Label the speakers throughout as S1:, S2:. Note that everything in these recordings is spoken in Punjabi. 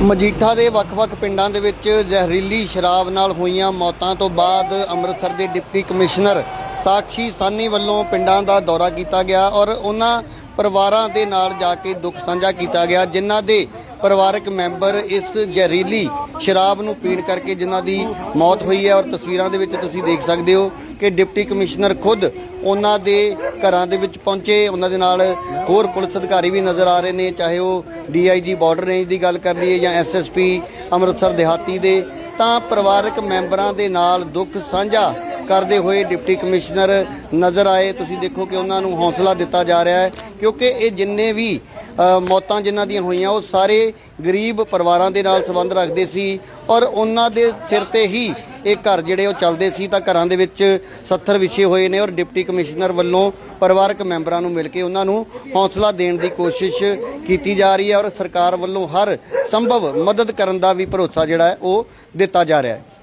S1: ਮਜੀਠਾ ਦੇ ਵੱਖ-ਵੱਖ ਪਿੰਡਾਂ ਦੇ ਵਿੱਚ ਜ਼ਹਿਰੀਲੀ ਸ਼ਰਾਬ ਨਾਲ ਹੋਈਆਂ ਮੌਤਾਂ ਤੋਂ ਬਾਅਦ ਅੰਮ੍ਰਿਤਸਰ ਦੇ ਡਿਪਟੀ ਕਮਿਸ਼ਨਰ ਸਾਖੀ ਸਾਨੀ ਵੱਲੋਂ ਪਿੰਡਾਂ ਦਾ ਦੌਰਾ ਕੀਤਾ ਗਿਆ ਔਰ ਉਹਨਾਂ ਪਰਿਵਾਰਾਂ ਦੇ ਨਾਲ ਜਾ ਕੇ ਦੁੱਖ ਸਾਂਝਾ ਕੀਤਾ ਗਿਆ, ਜਿਨ੍ਹਾਂ ਦੇ ਪਰਿਵਾਰਕ ਮੈਂਬਰ ਇਸ ਜ਼ਹਿਰੀਲੀ ਸ਼ਰਾਬ ਨੂੰ ਪੀਣ ਕਰਕੇ ਜਿਨ੍ਹਾਂ ਦੀ ਮੌਤ ਹੋਈ ਹੈ ਔਰ ਤਸਵੀਰਾਂ ਦੇ ਵਿੱਚ ਤੁਸੀਂ ਦੇਖ ਸਕਦੇ ਹੋ ਕਿ ਡਿਪਟੀ ਕਮਿਸ਼ਨਰ ਖੁਦ ਉਹਨਾਂ ਦੇ ਘਰਾਂ ਦੇ ਵਿੱਚ ਪਹੁੰਚੇ। ਉਹਨਾਂ ਦੇ ਨਾਲ ਹੋਰ ਪੁਲਿਸ ਅਧਿਕਾਰੀ ਵੀ ਨਜ਼ਰ ਆ ਰਹੇ ਨੇ, ਚਾਹੇ ਉਹ ਡੀਆਈਜੀ ਬਾਰਡਰ ਰੇਂਜ ਦੀ ਗੱਲ ਕਰ ਲਈਏ ਜਾਂ ਐਸਐਸਪੀ ਅੰਮ੍ਰਿਤਸਰ ਦਿਹਾਤੀ ਦੇ। ਤਾਂ ਪਰਿਵਾਰਕ ਮੈਂਬਰਾਂ ਦੇ ਨਾਲ ਦੁੱਖ ਸਾਂਝਾ ਕਰਦੇ ਹੋਏ ਡਿਪਟੀ ਕਮਿਸ਼ਨਰ ਨਜ਼ਰ ਆਏ। ਤੁਸੀਂ ਦੇਖੋ ਕਿ ਉਹਨਾਂ ਨੂੰ ਹੌਸਲਾ ਦਿੱਤਾ ਜਾ ਰਿਹਾ ਹੈ, ਕਿਉਂਕਿ ਇਹ ਜਿੰਨੇ ਵੀ ਮੌਤਾਂ ਜਿਨ੍ਹਾਂ ਦੀਆਂ ਹੋਈਆਂ, ਉਹ ਸਾਰੇ ਗਰੀਬ ਪਰਿਵਾਰਾਂ ਦੇ ਨਾਲ ਸੰਬੰਧ ਰੱਖਦੇ ਸੀ ਔਰ ਉਹਨਾਂ ਦੇ ਸਿਰ ਤੇ ਹੀ ਇਹ ਘਰ ਜਿਹੜੇ ਉਹ ਚੱਲਦੇ ਸੀ ਤਾਂ ਘਰਾਂ ਦੇ ਵਿੱਚ 70 ਵਿਛੇ ਹੋਏ ਨੇ ਔਰ ਡਿਪਟੀ ਕਮਿਸ਼ਨਰ ਵੱਲੋਂ ਪਰਿਵਾਰਕ ਮੈਂਬਰਾਂ ਨੂੰ ਮਿਲ ਕੇ ਉਹਨਾਂ ਨੂੰ ਹੌਸਲਾ ਦੇਣ ਦੀ ਕੋਸ਼ਿਸ਼ ਕੀਤੀ ਜਾ ਰਹੀ ਹੈ ਔਰ ਸਰਕਾਰ ਵੱਲੋਂ ਹਰ ਸੰਭਵ ਮਦਦ ਕਰਨ ਦਾ ਵੀ ਭਰੋਸਾ ਜਿਹੜਾ ਹੈ ਉਹ ਦਿੱਤਾ ਜਾ ਰਿਹਾ ਹੈ।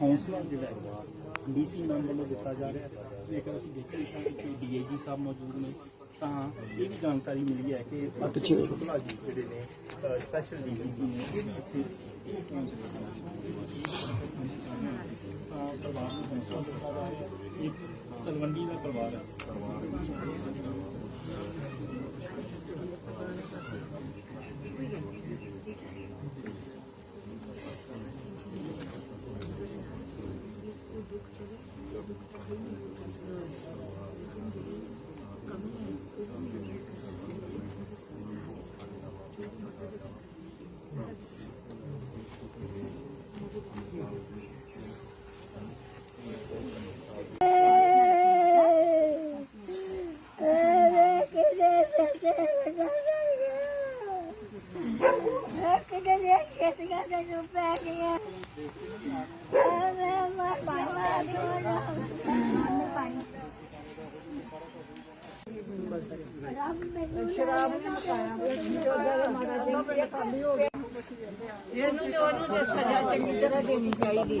S2: ਹੌਸਲਾ ਜਿਹੜਾ ਹੈ ਡੀਸੀ ਮੈਮ ਵੱਲੋਂ ਦਿੱਤਾ ਜਾ ਰਿਹਾ ਹੈ। ਜੇਕਰ ਅਸੀਂ ਦੇਖੀਏ ਤਾਂ ਇੱਥੇ ਡੀਏਜੀ ਸਾਹਿਬ ਮੌਜੂਦ ਨੇ ਤਾਂ ਇਹ ਵੀ ਜਾਣਕਾਰੀ ਮਿਲੀ ਹੈ ਕਿ
S1: ਪਿੱਛੇ।
S2: ਸ਼ੁਕਲਾ ਜੀ ਜਿਹੜੇ ਨੇ ਸਪੈਸ਼ਲ ਡੀਏਜੀ ਨੇ ਇਹ ਵੀ ਇੱਥੇ ਤਾਂ ਪਰਿਵਾਰ ਨੂੰ ਹੌਸਲਾ ਦਿੱਤਾ ਜਾ ਰਿਹਾ ਹੈ। ਇਹ ਤਲਵੰਡੀ ਦਾ ਪਰਿਵਾਰ ਹੈ।
S3: ਇਹਨੂੰ ਤੇ ਉਹਨੂੰ ਤੇ ਸਜ਼ਾ ਚੰਗੀ ਤਰ੍ਹਾਂ ਦੇਣੀ ਚਾਹੀਦੀ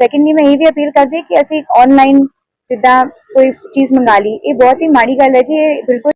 S4: ਸੈਕੰਡਲੀ ਮੈਂ ਇਹ ਵੀ ਅਪੀਲ ਕਰਦੀ ਕਿ ਅਸੀਂ ਆਨਲਾਈਨ ਜਿੱਦਾਂ ਕੋਈ ਚੀਜ਼ ਮੰਗਾ ਲਈ, ਇਹ ਬਹੁਤ ਹੀ ਮਾੜੀ ਗੱਲ ਹੈ ਜੀ, ਇਹ ਬਿਲਕੁਲ